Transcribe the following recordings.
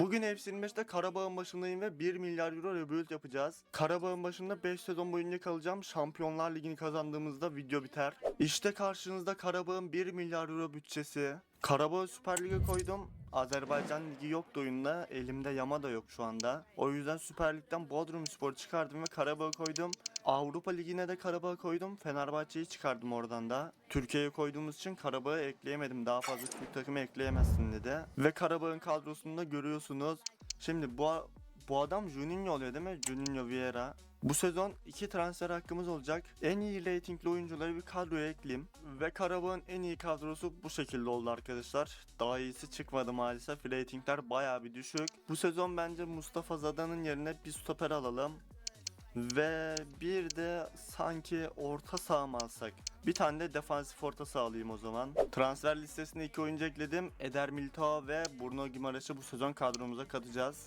Bugün F25'te Karabağ'ın başındayım ve 1 milyar euro rebuild yapacağız. Karabağ'ın başında 5 sezon boyunca kalacağım. Şampiyonlar Ligi'ni kazandığımızda video biter. İşte karşınızda Karabağ'ın 1 milyar euro bütçesi. Karabağ'ı Süper Lig'e koydum. Azerbaycan Ligi yoktu oyunda. Elimde yama da yok şu anda. O yüzden Süper Lig'den Bodrum Spor'u çıkardım ve Karabağ'ı koydum. Avrupa Ligi'ne de Karabağ'ı koydum. Fenerbahçe'yi çıkardım oradan da. Türkiye'ye koyduğumuz için Karabağ'ı ekleyemedim. Daha fazla Türk takımı ekleyemezsin dedi. Ve Karabağ'ın kadrosunda görüyorsunuz. Şimdi bu bu adam Juninho oluyor değil mi? Juninho Vieira. Bu sezon iki transfer hakkımız olacak. En iyi reytingli oyuncuları bir kadroya ekleyeyim. Ve Karabağ'ın en iyi kadrosu bu şekilde oldu arkadaşlar. Daha iyisi çıkmadı maalesef. Reytingler baya bir düşük. Bu sezon bence Mustafa Zada'nın yerine bir stoper alalım. Ve bir de sanki orta saha mı alsak? Bir tane de defansif orta saha alayım o zaman. Transfer listesine iki oyuncu ekledim. Eder Militao ve Bruno Gimareş'i bu sezon kadromuza katacağız.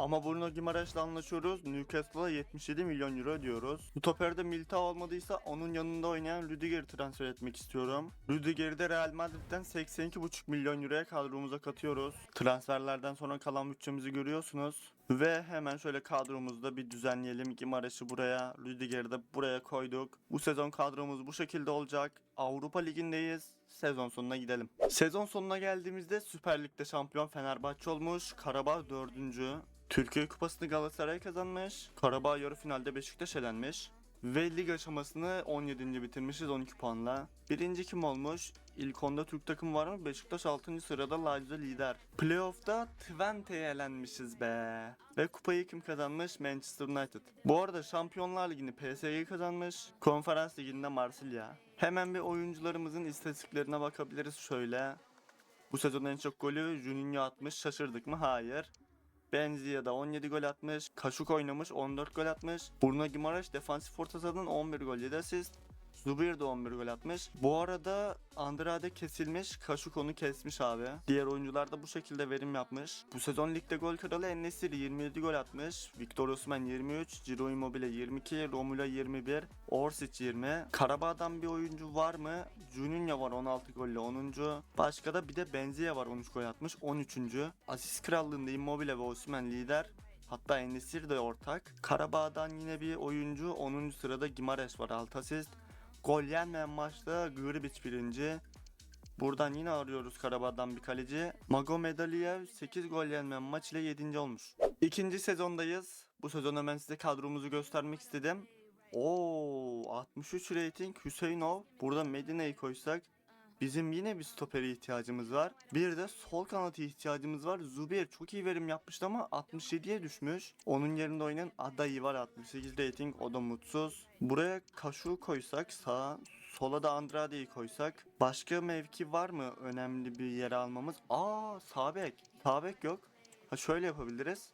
Ama Bruno Gimareş'le anlaşıyoruz. Newcastle'a 77 milyon euro ödüyoruz. Bu toperde Militao olmadıysa onun yanında oynayan Rüdiger'i transfer etmek istiyorum. Rüdiger'i de Real Madrid'den 82,5 milyon euroya kadromuza katıyoruz. Transferlerden sonra kalan bütçemizi görüyorsunuz. Ve hemen şöyle kadromuzda bir düzenleyelim. Gimareş'i buraya, Rüdiger'i de buraya koyduk. Bu sezon kadromuz bu şekilde olacak. Avrupa Ligi'ndeyiz. Sezon sonuna gidelim. Sezon sonuna geldiğimizde Süper Lig'de şampiyon Fenerbahçe olmuş. Karabağ dördüncü. Türkiye Kupası'nı Galatasaray kazanmış. Karabağ yarı finalde Beşiktaş elenmiş. Ve lig aşamasını 17. bitirmişiz 12 puanla. Birinci kim olmuş? İlk onda Türk takımı var mı? Beşiktaş 6. sırada Lazio lider. Playoff'ta Twente'ye elenmişiz be. Ve kupayı kim kazanmış? Manchester United. Bu arada Şampiyonlar Ligi'ni PSG kazanmış. Konferans Ligi'nde Marsilya. Hemen bir oyuncularımızın istatistiklerine bakabiliriz şöyle. Bu sezon en çok golü Juninho atmış. Şaşırdık mı? Hayır. Benzia da 17 gol atmış. Kaşuk oynamış 14 gol atmış. Bruno Gimareş defansif orta sahadan 11 gol 7 asist. Zubir de 11 gol atmış. Bu arada Andrade kesilmiş. Kaşuk onu kesmiş abi. Diğer oyuncular da bu şekilde verim yapmış. Bu sezon ligde gol kralı Enesiri 27 gol atmış. Victor Osimhen 23, Ciro Immobile 22, Romula 21, Orsic 20. Karabağ'dan bir oyuncu var mı? Juninho var 16 golle 10. Başka da bir de Benzia var 13 gol atmış 13. Asist krallığında Immobile ve Osimhen lider. Hatta Enesir de ortak. Karabağ'dan yine bir oyuncu 10. sırada Gimares var 6 asist. Gol yenmeyen maçta Gribic birinci. Buradan yine arıyoruz Karabağ'dan bir kaleci. Magomed Aliyev 8 gol yenmeyen maç ile 7. olmuş. İkinci sezondayız. Bu sezon hemen size kadromuzu göstermek istedim. Oo 63 rating Hüseyinov. Burada Medine'yi koysak Bizim yine bir stopere ihtiyacımız var. Bir de sol kanata ihtiyacımız var. Zubir çok iyi verim yapmıştı ama 67'ye düşmüş. Onun yerinde oynayan Adayı var 68 rating o da mutsuz. Buraya Kaşu koysak sağa sola da Andrade'yi koysak. Başka mevki var mı önemli bir yere almamız? Aa sağ bek. Sağ bek yok. Ha şöyle yapabiliriz.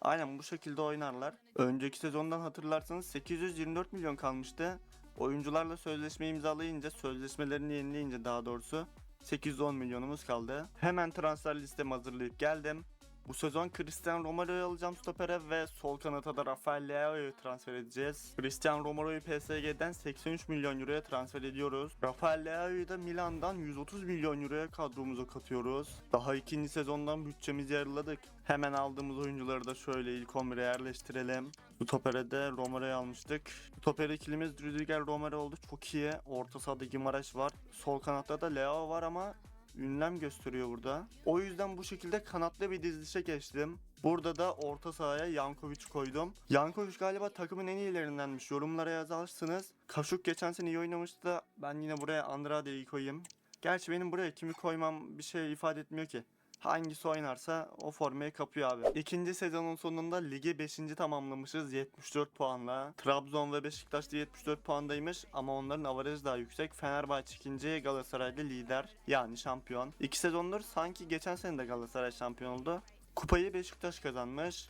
Aynen bu şekilde oynarlar. Önceki sezondan hatırlarsanız 824 milyon kalmıştı. Oyuncularla sözleşme imzalayınca, sözleşmelerini yenileyince daha doğrusu 810 milyonumuz kaldı. Hemen transfer listemi hazırlayıp geldim. Bu sezon Cristiano Romero'yu alacağım stopere ve sol kanata da Rafael Leao'yu transfer edeceğiz. Cristiano Romero'yu PSG'den 83 milyon euroya transfer ediyoruz. Rafael Leao'yu da Milan'dan 130 milyon euroya kadromuza katıyoruz. Daha ikinci sezondan bütçemizi yarıladık. Hemen aldığımız oyuncuları da şöyle ilk 11'e yerleştirelim. Bu topere de Romero'yu almıştık. Bu toper ikilimiz Rüdiger Romero oldu. Çok iyi. Orta sahada Gimareş var. Sol kanatta da Leao var ama ünlem gösteriyor burada. O yüzden bu şekilde kanatlı bir dizilişe geçtim. Burada da orta sahaya Yankovic koydum. Yankovic galiba takımın en iyilerindenmiş. Yorumlara yazarsınız. Kaşuk geçen sene iyi oynamıştı da ben yine buraya Andrade'yi koyayım. Gerçi benim buraya kimi koymam bir şey ifade etmiyor ki. Hangisi oynarsa o formayı kapıyor abi. İkinci sezonun sonunda ligi 5. tamamlamışız 74 puanla. Trabzon ve Beşiktaş da 74 puandaymış ama onların avarajı daha yüksek. Fenerbahçe ikinci, Galatasaray'da lider yani şampiyon. İki sezondur sanki geçen sene de Galatasaray şampiyon oldu. Kupayı Beşiktaş kazanmış.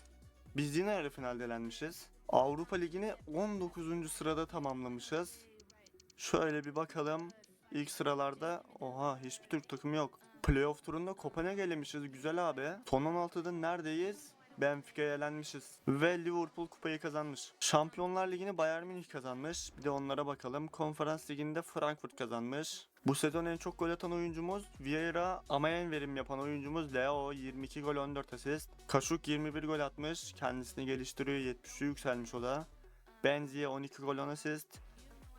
Biz yine yarı finalde elenmişiz. Avrupa Ligi'ni 19. sırada tamamlamışız. Şöyle bir bakalım. İlk sıralarda oha hiçbir Türk takımı yok. Playoff turunda Kopenhag'a elemişiz güzel abi. Son 16'da neredeyiz? Benfica'ya elenmişiz. Ve Liverpool kupayı kazanmış. Şampiyonlar Ligi'ni Bayern Münih kazanmış. Bir de onlara bakalım. Konferans Ligi'nde Frankfurt kazanmış. Bu sezon en çok gol atan oyuncumuz Vieira ama en verim yapan oyuncumuz Leo 22 gol 14 asist. Kaşuk 21 gol atmış kendisini geliştiriyor 70'e yükselmiş o da. Benziye 12 gol 10 asist.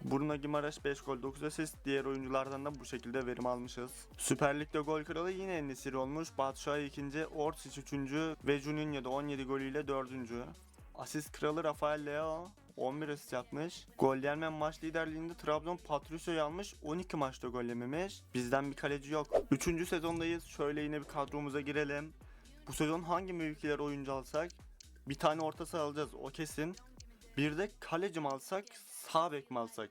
Bruno Gimareş 5 gol 9 asist. Diğer oyunculardan da bu şekilde verim almışız. Süper Lig'de gol kralı yine Enesiri olmuş. Batshuayi 2. Orsic 3. ve Juninho da 17 golüyle 4. Asist kralı Rafael Leo 11 asist yapmış. Gol yenmeyen maç liderliğinde Trabzon Patricio'yu almış. 12 maçta gol yememiş. Bizden bir kaleci yok. 3. sezondayız. Şöyle yine bir kadromuza girelim. Bu sezon hangi mevkiler oyuncu alsak? Bir tane orta saha alacağız o kesin. Bir de kaleci mi alsak, sağ bek mi alsak?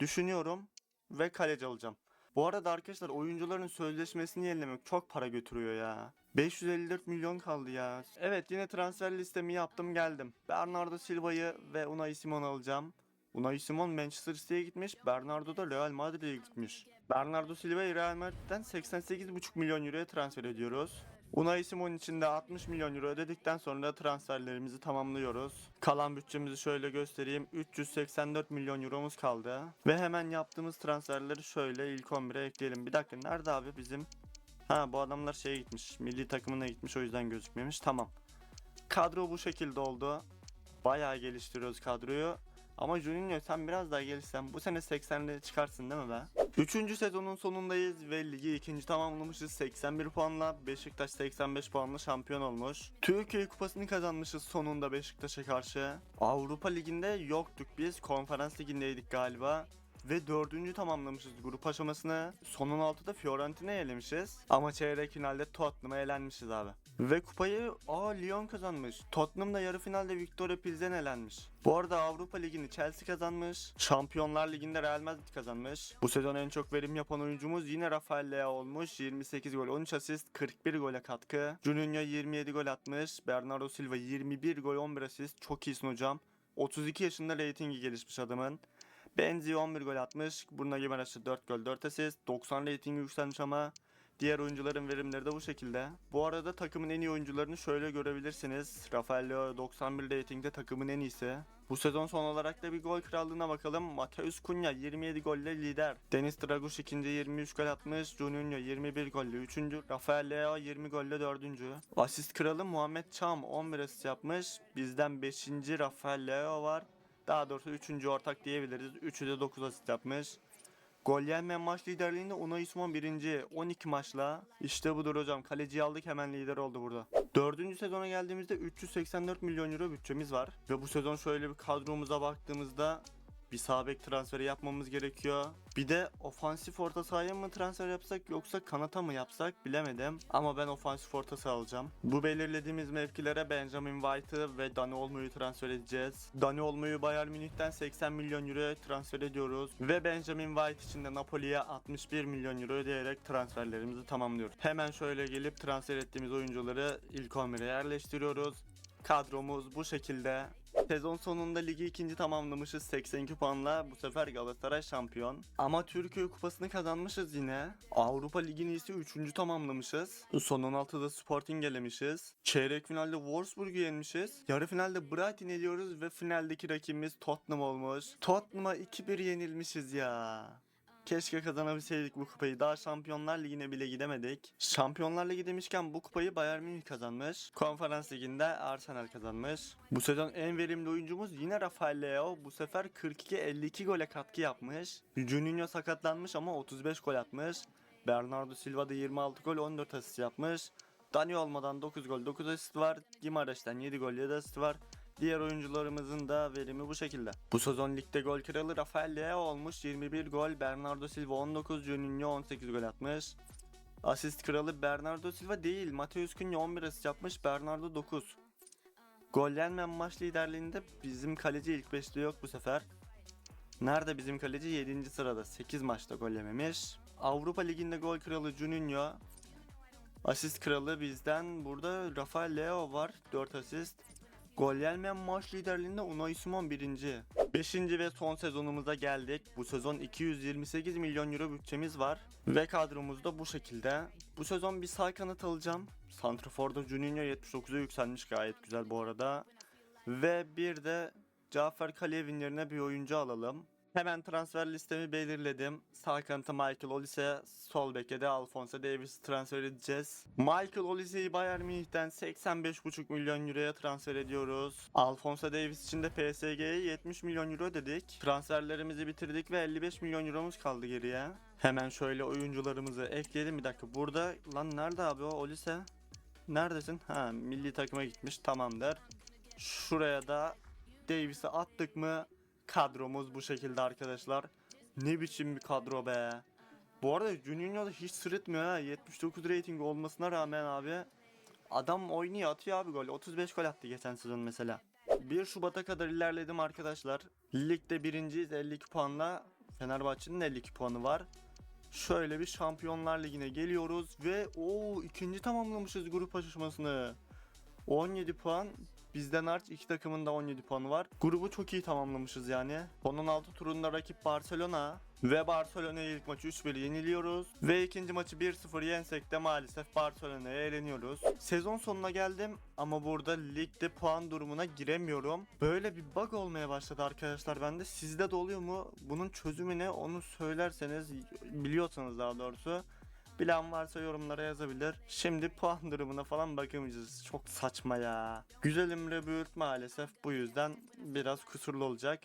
Düşünüyorum ve kaleci alacağım. Bu arada arkadaşlar oyuncuların sözleşmesini yenilemek çok para götürüyor ya. 554 milyon kaldı ya. Evet yine transfer listemi yaptım geldim. Bernardo Silva'yı ve Unai Simon alacağım. Unai Simon Manchester City'ye gitmiş. Bernardo da Real Madrid'e gitmiş. Bernardo Silva'yı Real Madrid'den 88,5 milyon euroya transfer ediyoruz. Unai Simon için de 60 milyon euro ödedikten sonra da transferlerimizi tamamlıyoruz. Kalan bütçemizi şöyle göstereyim. 384 milyon euromuz kaldı. Ve hemen yaptığımız transferleri şöyle ilk 11'e ekleyelim. Bir dakika nerede abi bizim? Ha bu adamlar şeye gitmiş. Milli takımına gitmiş o yüzden gözükmemiş. Tamam. Kadro bu şekilde oldu. Bayağı geliştiriyoruz kadroyu. Ama Juninho sen biraz daha gelişsen bu sene 80'de çıkarsın değil mi be? Üçüncü sezonun sonundayız ve ligi ikinci tamamlamışız 81 puanla. Beşiktaş 85 puanla şampiyon olmuş. Türkiye kupasını kazanmışız sonunda Beşiktaş'a karşı. Avrupa liginde yoktuk biz. Konferans ligindeydik galiba. Ve dördüncü tamamlamışız grup aşamasını. Son 16'da Fiorentina'yı elemişiz. Ama çeyrek finalde Tottenham'a elenmişiz abi. Ve kupayı aa Lyon kazanmış. Tottenham da yarı finalde Victoria Pilsen elenmiş. Bu arada Avrupa Ligi'ni Chelsea kazanmış. Şampiyonlar Ligi'nde Real Madrid kazanmış. Bu sezon en çok verim yapan oyuncumuz yine Rafael Leao olmuş. 28 gol, 13 asist, 41 gole katkı. Juninho 27 gol atmış. Bernardo Silva 21 gol, 11 asist. Çok iyisin hocam. 32 yaşında reytingi gelişmiş adamın. Benzi 11 gol atmış. Bruno Gimareş 4 gol 4 asist. 90 reytingi yükselmiş ama diğer oyuncuların verimleri de bu şekilde. Bu arada takımın en iyi oyuncularını şöyle görebilirsiniz. Rafael Leo 91 reytingde takımın en iyisi. Bu sezon son olarak da bir gol krallığına bakalım. Mateus Cunha 27 golle lider. Deniz Draguş ikinci 23 gol atmış. Juninho 21 golle 3. Rafael Leo 20 golle 4. Asist kralı Muhammed Çam 11 asist yapmış. Bizden 5. Rafael Leo var. Daha doğrusu 3. ortak diyebiliriz. 3'ü de 9 asist yapmış. Gol yenmeyen maç liderliğinde Unai Simon birinci 12 maçla. İşte budur hocam. Kaleciyi aldık hemen lider oldu burada. Dördüncü sezona geldiğimizde 384 milyon euro bütçemiz var. Ve bu sezon şöyle bir kadromuza baktığımızda bir sağ transferi yapmamız gerekiyor. Bir de ofansif orta sahaya mı transfer yapsak yoksa kanata mı yapsak bilemedim. Ama ben ofansif orta saha alacağım. Bu belirlediğimiz mevkilere Benjamin White'ı ve Dani Olmo'yu transfer edeceğiz. Dani Olmo'yu Bayern Münih'ten 80 milyon euroya transfer ediyoruz. Ve Benjamin White için de Napoli'ye 61 milyon euro ödeyerek transferlerimizi tamamlıyoruz. Hemen şöyle gelip transfer ettiğimiz oyuncuları ilk 11'e yerleştiriyoruz. Kadromuz bu şekilde. Sezon sonunda ligi ikinci tamamlamışız 82 puanla. Bu sefer Galatasaray şampiyon. Ama Türkiye kupasını kazanmışız yine. Avrupa Ligi'ni ise 3. tamamlamışız. Son 16'da Sporting elemişiz. Çeyrek finalde Wolfsburg'u yenmişiz. Yarı finalde Brighton ediyoruz ve finaldeki rakibimiz Tottenham olmuş. Tottenham'a 2-1 yenilmişiz ya. Keşke kazanabilseydik bu kupayı. Daha Şampiyonlar Ligi'ne bile gidemedik. Şampiyonlar Ligi demişken bu kupayı Bayern Münih kazanmış. Konferans Ligi'nde Arsenal kazanmış. Bu sezon en verimli oyuncumuz yine Rafael Leo. Bu sefer 42-52 gole katkı yapmış. Juninho sakatlanmış ama 35 gol atmış. Bernardo Silva da 26 gol 14 asist yapmış. Dani olmadan 9 gol 9 asist var. Gimareş'ten 7 gol 7 asist var. Diğer oyuncularımızın da verimi bu şekilde. Bu sezon ligde gol kralı Rafael Leao olmuş 21 gol, Bernardo Silva 19, Juninho 18 gol atmış. Asist kralı Bernardo Silva değil, Mateus Cunha 11 asist yapmış, Bernardo 9. Gol maç liderliğinde bizim kaleci ilk 5'te yok bu sefer. Nerede bizim kaleci 7. sırada 8 maçta gol yememiş. Avrupa Ligi'nde gol kralı Juninho. Asist kralı bizden burada Rafael Leo var 4 asist. Gol yenmeyen maç liderliğinde Unai Simon birinci. Beşinci ve son sezonumuza geldik. Bu sezon 228 milyon euro bütçemiz var. Ve kadromuz da bu şekilde. Bu sezon bir sağ kanat alacağım. Santrafor'da Juninho 79'a yükselmiş gayet güzel bu arada. Ve bir de Cafer Kalev'in yerine bir oyuncu alalım. Hemen transfer listemi belirledim. Sağ kanata Michael Olise, sol beke de Alphonso Davis transfer edeceğiz. Michael Olise'yi Bayern Münih'ten 85,5 milyon euroya transfer ediyoruz. Alphonso Davis için de PSG'ye 70 milyon euro dedik. Transferlerimizi bitirdik ve 55 milyon euromuz kaldı geriye. Hemen şöyle oyuncularımızı ekleyelim bir dakika. Burada lan nerede abi o Olise? Neredesin? Ha milli takıma gitmiş tamamdır. Şuraya da Davis'i attık mı kadromuz bu şekilde arkadaşlar. Ne biçim bir kadro be. Bu arada Juninho hiç sırıtmıyor ha. 79 rating olmasına rağmen abi adam oynuyor atıyor abi gol. 35 gol attı geçen sezon mesela. 1 Şubat'a kadar ilerledim arkadaşlar. Ligde birinciyiz 52 puanla. Fenerbahçe'nin 52 puanı var. Şöyle bir Şampiyonlar Ligi'ne geliyoruz ve o ikinci tamamlamışız grup aşamasını. 17 puan Bizden hariç iki takımın da 17 puanı var. Grubu çok iyi tamamlamışız yani. Son 16 turunda rakip Barcelona. Ve Barcelona'ya ilk maçı 3-1 yeniliyoruz. Ve ikinci maçı 1-0 yensek de maalesef Barcelona'ya eleniyoruz. Sezon sonuna geldim ama burada ligde puan durumuna giremiyorum. Böyle bir bug olmaya başladı arkadaşlar bende. Sizde de oluyor mu? Bunun çözümü ne? Onu söylerseniz biliyorsanız daha doğrusu. Bilen varsa yorumlara yazabilir. Şimdi puan durumuna falan bakamayacağız. Çok saçma ya. Güzelim Rebuild maalesef bu yüzden biraz kusurlu olacak.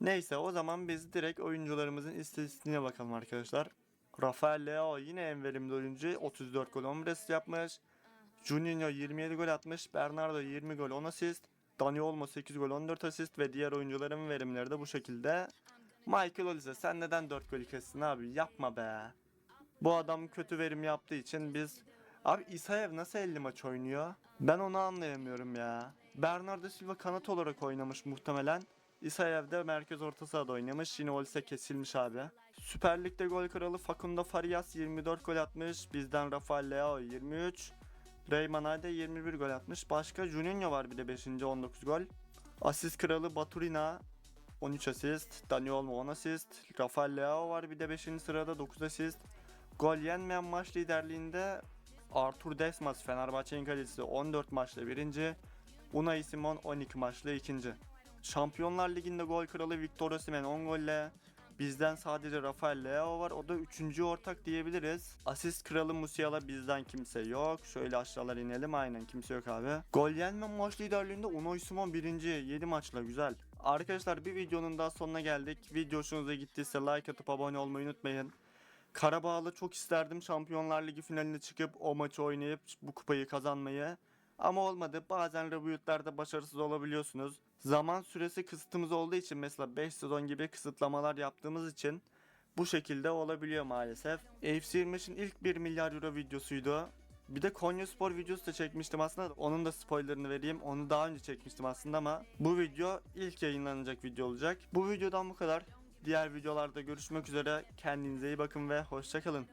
Neyse o zaman biz direkt oyuncularımızın istatistiğine bakalım arkadaşlar. Rafael Leo yine en verimli oyuncu. 34 gol 11 asist yapmış. Juninho 27 gol atmış. Bernardo 20 gol 10 asist. Dani Olmo 8 gol 14 asist ve diğer oyuncuların verimleri de bu şekilde. Michael Olise sen neden 4 gol kestin abi yapma be. Bu adam kötü verim yaptığı için biz... Abi İsayev nasıl 50 maç oynuyor? Ben onu anlayamıyorum ya. Bernardo Silva kanat olarak oynamış muhtemelen. İsayev de merkez orta sahada oynamış. Yine Olise kesilmiş abi. Süper Lig'de gol kralı Facundo Farias 24 gol atmış. Bizden Rafael Leao 23. Reyman Ayda 21 gol atmış. Başka Juninho var bir de 5. 19 gol. Asist kralı Baturina 13 asist. Dani Olmo 10 asist. Rafael Leao var bir de 5. sırada 9 asist. Gol yenmeyen maç liderliğinde Artur Desmas Fenerbahçe'nin kalecisi 14 maçla birinci. Unai Simon 12 maçla ikinci. Şampiyonlar Ligi'nde gol kralı Victor Osimhen 10 golle. Bizden sadece Rafael Leao var. O da 3. ortak diyebiliriz. Asist kralı Musiala bizden kimse yok. Şöyle aşağılara inelim. Aynen kimse yok abi. Gol yenme maç liderliğinde Unai Simon birinci. 7 maçla güzel. Arkadaşlar bir videonun daha sonuna geldik. Video hoşunuza gittiyse like atıp abone olmayı unutmayın. Karabağ'la çok isterdim Şampiyonlar Ligi finaline çıkıp o maçı oynayıp bu kupayı kazanmayı. Ama olmadı. Bazen rebuild'lerde başarısız olabiliyorsunuz. Zaman süresi kısıtımız olduğu için mesela 5 sezon gibi kısıtlamalar yaptığımız için bu şekilde olabiliyor maalesef. AFC 25'in ilk 1 milyar euro videosuydu. Bir de Konya Spor videosu da çekmiştim aslında. Onun da spoilerını vereyim. Onu daha önce çekmiştim aslında ama bu video ilk yayınlanacak video olacak. Bu videodan bu kadar. Diğer videolarda görüşmek üzere. Kendinize iyi bakın ve hoşçakalın.